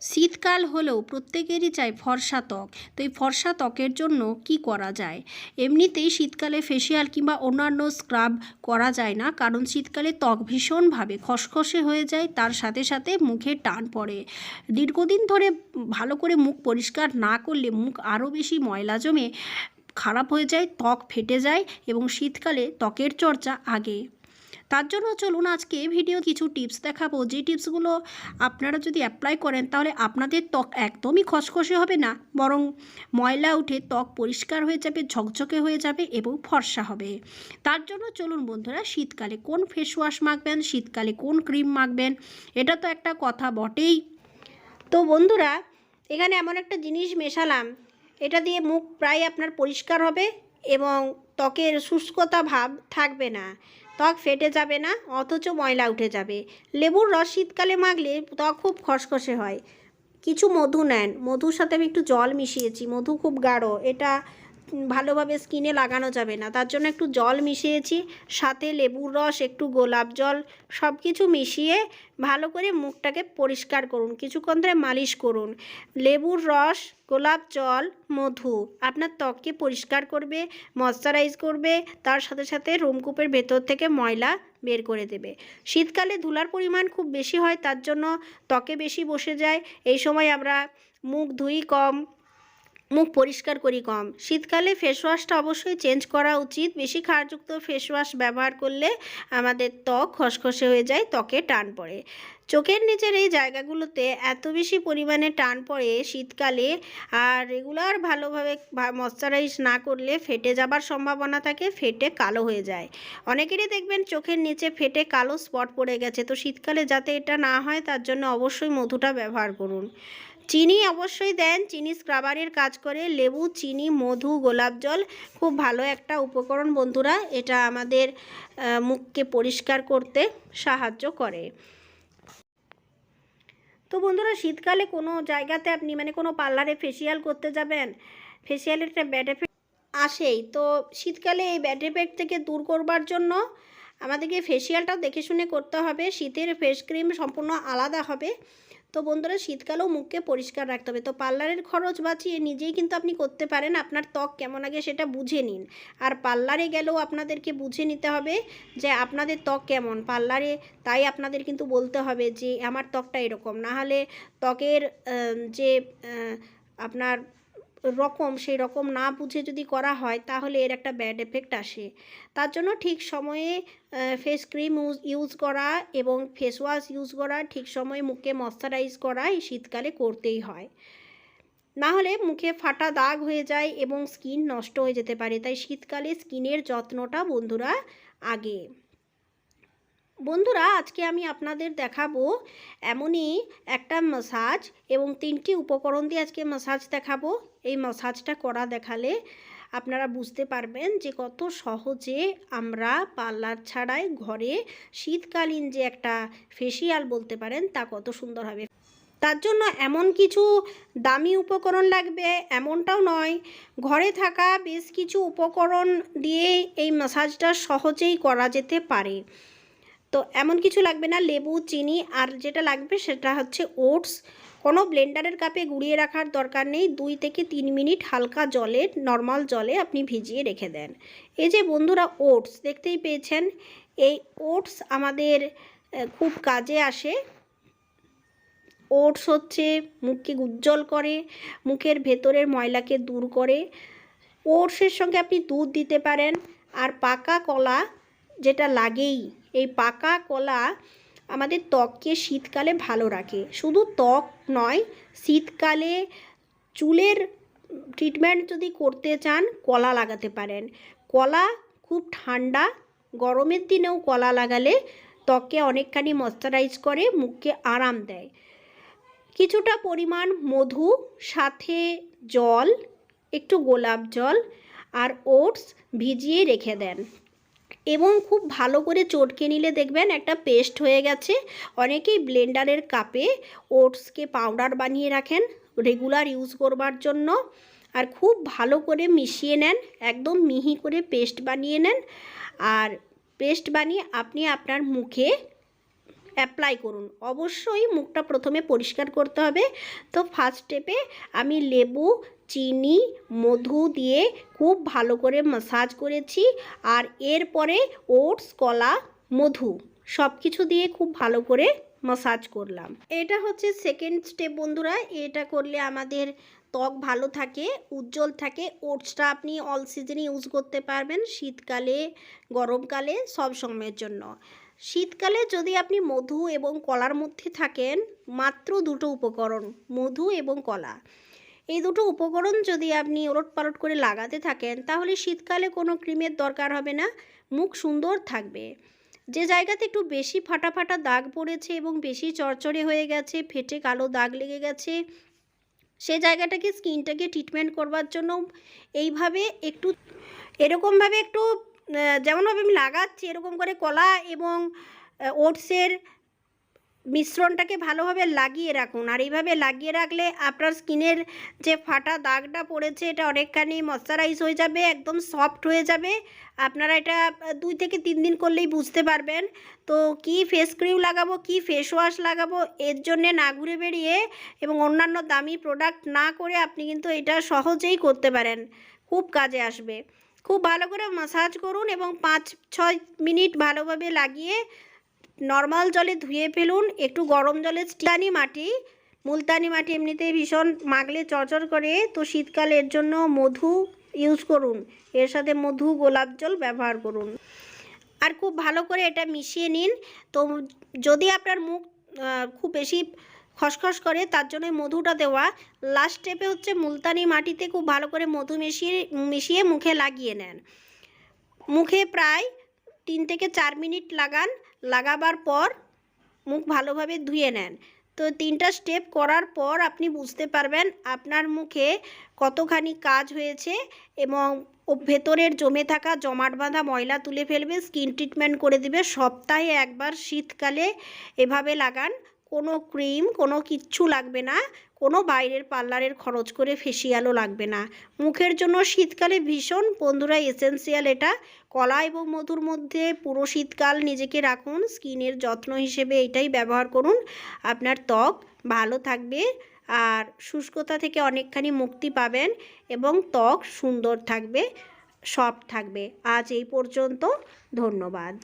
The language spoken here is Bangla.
শীতকাল হলেও প্রত্যেকেরই চাই ফর্সা ত্বক। তো এই ফর্সা ত্বকের জন্য কি করা যায়? এমনিতেই শীতকালে ফেসিয়াল কিংবা অন্যান্য স্ক্রাব করা যায় না, কারণ শীতকালে ত্বক ভীষণভাবে খসখসে হয়ে যায়, তার সাথে সাথে মুখে টান পড়ে। দীর্ঘদিন ধরে ভালো করে মুখ পরিষ্কার না করলে মুখ আরও বেশি ময়লা জমে খারাপ হয়ে যায়, ত্বক ফেটে যায় এবং শীতকালে ত্বকের চর্চা আগে। তার জন্য চলুন আজকে ভিডিও কিছু টিপস দেখাবো। যে টিপসগুলো আপনারা যদি অ্যাপ্লাই করেন, তাহলে আপনাদের ত্বক একদমই খসখসে হবে না, বরং ময়লা উঠে ত্বক পরিষ্কার হয়ে যাবে, ঝকঝকে হয়ে যাবে এবং ফর্সা হবে। তার জন্য চলুন বন্ধুরা, শীতকালে কোন ফেস ওয়াশ মাখবেন, শীতকালে কোন ক্রিম মাখবেন, এটা তো একটা কথা বটেই। তো বন্ধুরা, এখানে এমন একটা জিনিস মেশালাম, এটা দিয়ে মুখ প্রায় আপনার পরিষ্কার হবে এবং ত্বকের শুষ্কতা ভাব থাকবে না। ত্বক ফেটে যাবে না, অথচ ময়লা উঠে যাবে। লেবুর রস শীতকালে মাগলে ত্বক খুব খসখসে হয়। কিছু মধু নেন। মধুর সাথে আমি একটু জল মিশিয়েছি। মধু খুব গাঢ়। এটা ভালোভাবে স্কিনে লাগানো যাবে না। তার জন্য একটু জল মিশিয়েছি, সাথে লেবুর রস, একটু গোলাপ জল সব কিছু মিশিয়ে ভালো করে মুখটাকে পরিষ্কার করুন। কিছুক্ষণ ধরে মালিশ করুন। লেবুর রস, গোলাপ জল, মধু আপনার ত্বককে পরিষ্কার করবে ময়শ্চারাইজ করবে, তার সাথে সাথে রোমকূপের ভেতর থেকে ময়লা বের করে দেবে। শীতকালে ধুলার পরিমাণ খুব বেশি হয়, তার জন্য ত্বকে বেশি বসে যায়। এই সময় আমরা মুখ ধুই কম মুখ পরিষ্কার করি কম। শীতকালে ফেসওয়াশটা অবশ্যই চেঞ্জ করা উচিত। বেশি ক্ষারযুক্ত ফেসওয়াশ ব্যবহার করলে আমাদের ত্বক খসখসে হয়ে যায়, ত্বকে টান পড়ে। চোখের নিচের এই জায়গাগুলোতে এত বেশি পরিমাণে টান পড়ে শীতকালে আর রেগুলার ভালোভাবে ময়শ্চারাইজ না করলে ফেটে যাবার সম্ভাবনা থাকে, ফেটে কালো হয়ে যায়। অনেকেরই দেখবেন চোখের নিচে ফেটে কালো স্পট পড়ে গেছে। তো শীতকালে যাতে এটা না হয় তার জন্য অবশ্যই মধুটা ব্যবহার করুন। চিনি অবশ্যই দেন। চিনি স্ক্রাবারের কাজ করে লেবু, চিনি, মধু, গোলাপ জল, খুব ভালো একটা উপকরণ বন্ধুরা। এটা আমাদের মুখকে পরিষ্কার করতে সাহায্য করে। তো বন্ধুরা, শীতকালে কোনো জায়গাতে আপনি মানে কোনো পার্লারে ফেসিয়াল করতে যাবেন ফেসিয়ালের একটা ব্যাড এফেক্ট আসেই। তো শীতকালে এই ব্যাড এফেক্ট থেকে দূর করবার জন্য আমাদেরকে ফেসিয়ালটাও দেখে শুনে করতে হবে। শীতের ফেস ক্রিম সম্পূর্ণ আলাদা হবে। তো বন্ধুরা, শীতকালেও মুখকে পরিষ্কার রাখতে হবে। তো পার্লারের খরচ বাঁচিয়ে নিজেই কিন্তু আপনি করতে পারেন। আপনার ত্বক কেমন আগে সেটা বুঝে নিন। আর পার্লারে গেলেও আপনাদেরকে বুঝে নিতে হবে যে আপনাদের ত্বক কেমন। পার্লারে তাই আপনাদের কিন্তু বলতে হবে যে, আমার ত্বকটা এরকম। না হলে ত্বকের যে আপনার রকম, সেই রকম না বুঝে যদি করা হয়, তাহলে এর একটা ব্যাড এফেক্ট আসে। তার জন্য ঠিক সময়ে ফেস ক্রিম ইউজ করা এবং ফেস ওয়াশ ইউজ করা ঠিক সময়ে মুখে ময়শ্চারাইজ করা এই শীতকালে করতেই হয়। না হলে মুখে ফাটা দাগ হয়ে যায় এবং স্কিন নষ্ট হয়ে যেতে পারে। তাই শীতকালে স্কিনের যত্নটা বন্ধুরা আগে। বন্ধুরা, আজকে আমি আপনাদের দেখাবো এমনই একটা মাসাজ এবং তিনটি উপকরণ দিয়ে আজকে মাসাজ দেখাবো। এই মাসাজটা করা দেখালে আপনারা বুঝতে পারবেন যে কত সহজে আমরা পার্লার ছাড়াই ঘরে শীতকালীন যে একটা ফেসিয়াল বলতে পারেন, তা কত সুন্দর হবে। তার জন্য এমন কিছু দামি উপকরণ লাগবে, এমনটাও নয়। ঘরে থাকা বেশ কিছু উপকরণ দিয়ে এই মাসাজটা সহজেই করা যেতে পারে। তো এমন কিছু লাগবে না, লেবু, চিনি, আর যেটা লাগবে সেটা হচ্ছে ওটস। কোনো ব্লেন্ডারের কাপে গুঁড়িয়ে রাখার দরকার নেই, দুই থেকে তিন মিনিট হালকা জলে, নর্মাল জলে আপনি ভিজিয়ে রেখে দেন। এই যে বন্ধুরা, ওটস, দেখতেই পেয়েছেন? এই ওটস আমাদের খুব কাজে আসে। ওটস হচ্ছে মুখকে উজ্জ্বল করে, মুখের ভেতরের ময়লাকে দূর করে। ওটসের সঙ্গে আপনি দুধ দিতে পারেন, আর পাকা কলা যেটা লাগেই এই পাকা কলা আমাদের ত্বককে শীতকালে ভালো রাখে। শুধু ত্বক নয়, শীতকালে চুলের ট্রিটমেন্ট যদি করতে চান, কলা লাগাতে পারেন। কলা খুব ঠান্ডা, গরমের দিনেও কলা লাগালে ত্বককে অনেকখানি ময়শ্চারাইজ করে, মুখকে আরাম দেয়। কিছুটা পরিমাণ মধু, সাথে জল, একটু গোলাপ জল আর ওটস ভিজিয়ে রেখে দেন। এবং খুব ভালো করে চটকে নিলে দেখবেন একটা পেস্ট হয়ে গেছে। অনেকেই ব্লেন্ডারের কাপে ওটসকে পাউডার বানিয়ে রাখেন, রেগুলার ইউজ করবার জন্য। আর খুব ভালো করে মিশিয়ে নেন, একদম মিহি করে পেস্ট বানিয়ে নেন। আর পেস্ট বানিয়ে আপনি আপনার মুখে অ্যাপ্লাই করুন। অবশ্যই মুখটা প্রথমে পরিষ্কার করতে হবে। তো ফার্স্ট স্টেপে আমি লেবু, চিনি, মধু দিয়ে খুব ভালো করে মাসাজ করেছি। আর এরপরে ওটস, কলা, মধু সব কিছু দিয়ে খুব ভালো করে মাসাজ করলাম। এটা হচ্ছে সেকেন্ড স্টেপ বন্ধুরা। এটা করলে আমাদের ত্বক ভালো থাকে, উজ্জ্বল থাকে। ওটসটা আপনি অল সিজনে ইউজ করতে পারবেন। শীতকালে, গরমকালে, সব সময়ের জন্য। শীতকালে যদি আপনি মধু এবং কলার মধ্যে থাকেন, মাত্র দুটো উপকরণ, মধু এবং কলা। এই দুটো উপকরণ যদি আপনি ওলট পালট করে লাগাতে থাকেন, তাহলে শীতকালে কোনো ক্রিমের দরকার হবে না, মুখ সুন্দর থাকবে। যে জায়গাতে একটু বেশি ফাটা ফাটা দাগ পড়েছে এবং বেশি চরচরে হয়ে গেছে, ফেটে কালো দাগ লেগে গেছে, সে জায়গাটাকে স্কিনটাকে ট্রিটমেন্ট করবার জন্য এইভাবে একটু, এরকমভাবে একটু যেমনভাবে আমি লাগাচ্ছি, এরকম করে কলা এবং ওটসের মিশ্রণটাকে ভালোভাবে লাগিয়ে রাখুন। আর এইভাবে লাগিয়ে রাখলে আপনার স্কিনের যে ফাটা দাগটা পড়েছে, এটা অনেকখানি ময়শ্চারাইজ হয়ে যাবে, একদম সফট হয়ে যাবে। আপনারা এটা দুই থেকে তিন দিন করলেই বুঝতে পারবেন। তো কি ফেস ক্রিম লাগাবো, কি ফেস ওয়াশ লাগাবো, এর জন্যে না ঘুরে বেরিয়ে এবং অন্যান্য দামি প্রোডাক্ট না করে আপনি কিন্তু এটা সহজেই করতে পারেন। খুব কাজে আসবে। খুব ভালো করে মাসাজ করুন এবং পাঁচ, ছয় মিনিট ভালোভাবে লাগিয়ে নর্মাল জলে ধুয়ে ফেলুন। একটু গরম জলে মুলতানি মাটি মুলতানি মাটি এমনিতেই ভীষণ মাগলে চরচর করে। তো শীতকাল এর জন্য মধু ইউজ করুন। এর সাথে মধু, গোলাপ জল ব্যবহার করুন। আর খুব ভালো করে এটা মিশিয়ে নিন। তো যদি আপনার মুখ খুব বেশি খসখস করে, তার জন্য মধুটা দেওয়া। লাস্ট স্টেপে হচ্ছে মুলতানি মাটিতে খুব ভালো করে মধু মিশিয়ে মিশিয়ে মুখে লাগিয়ে নেন। মুখে প্রায় তিন থেকে চার মিনিট লাগান। লাগাবার পর মুখ ভালোভাবে ধুয়ে নেন। তো তিনটা স্টেপ করার পর আপনি বুঝতে পারবেন আপনার মুখে কতখানি কাজ হয়েছে এবং ভেতরের জমে থাকা জমাট বাঁধা ময়লা তুলে ফেলবে স্কিন ট্রিটমেন্ট করে দিবে। সপ্তাহে একবার শীতকালে এভাবে লাগান। কোনো ক্রিম, কোনো কিচ্ছু লাগবে না, কোনো বাইরের পার্লারের খরচ করে ফেসিয়ালও লাগবে না। মুখের জন্য শীতকালে ভীষণ, বন্ধুরা এসেন্সিয়াল এটা। কলা এবং মধুর মধ্যে পুরো শীতকাল নিজেকে রাখুন, স্কিনের যত্ন হিসেবে এটাই ব্যবহার করুন। আপনার ত্বক ভালো থাকবে আর শুষ্কতা থেকে অনেকখানি মুক্তি পাবেন এবং ত্বক সুন্দর থাকবে, সফট থাকবে। আজ এই পর্যন্ত, ধন্যবাদ।